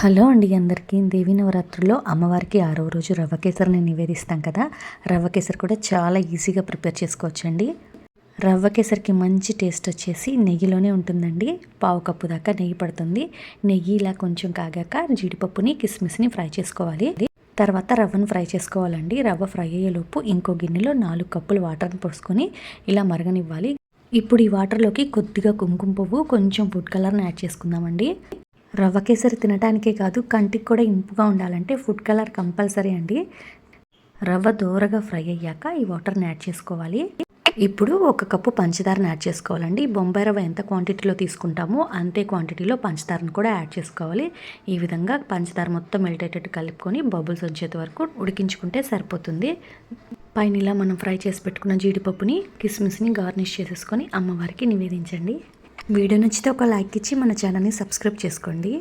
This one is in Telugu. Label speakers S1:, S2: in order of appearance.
S1: హలో అండి అందరికీ. దేవి నవరాత్రుల్లో అమ్మవారికి ఆరో రోజు రవ్వ కేసరిని నివేదిస్తాం కదా. రవ్వ కేసరి కూడా చాలా ఈజీగా ప్రిపేర్ చేసుకోవచ్చండి. రవ్వ కేసరికి మంచి టేస్ట్ వచ్చేసి నెయ్యిలోనే ఉంటుందండి. పావు కప్పు దాకా నెయ్యి పడుతుంది. నెయ్యి ఇలా కొంచెం కాగాక జీడిపప్పుని కిస్మిస్ని ఫ్రై చేసుకోవాలి. తర్వాత రవ్వను ఫ్రై చేసుకోవాలండి. రవ్వ ఫ్రై అయ్యేలోపు ఇంకో గిన్నెలో నాలుగు కప్పులు వాటర్ని పోసుకొని ఇలా మరగనివ్వాలి. ఇప్పుడు ఈ వాటర్లోకి కొద్దిగా కుంకుమ పువ్వు కొంచెం ఫుడ్ కలర్ని యాడ్ చేసుకుందామండి. రవ్వ కేసరి తినడానికే కాదు కంటికి కూడా ఇంపుగా ఉండాలంటే ఫుడ్ కలర్ కంపల్సరీ అండి. రవ్వ దోరగా ఫ్రై అయ్యాక ఈ వాటర్ని యాడ్ చేసుకోవాలి. ఇప్పుడు ఒక కప్పు పంచదారని యాడ్ చేసుకోవాలండి. బొంబాయి రవ్వ ఎంత క్వాంటిటీలో తీసుకుంటామో అంతే క్వాంటిటీలో పంచదారను కూడా యాడ్ చేసుకోవాలి. ఈ విధంగా పంచదార మొత్తం మెల్టేటట్టు కలుపుకొని బబుల్స్ వచ్చేంత వరకు ఉడికించుకుంటే సరిపోతుంది. పైన ఇలా మనం ఫ్రై చేసి పెట్టుకున్న జీడిపప్పుని కిస్మిస్ని గార్నిష్ చేసేసుకొని అమ్మవారికి నివేదించండి. వీడియో నచ్చితే ఒక లైక్ ఇచ్చి మన ఛానల్ని సబ్స్క్రైబ్ చేసుకోండి.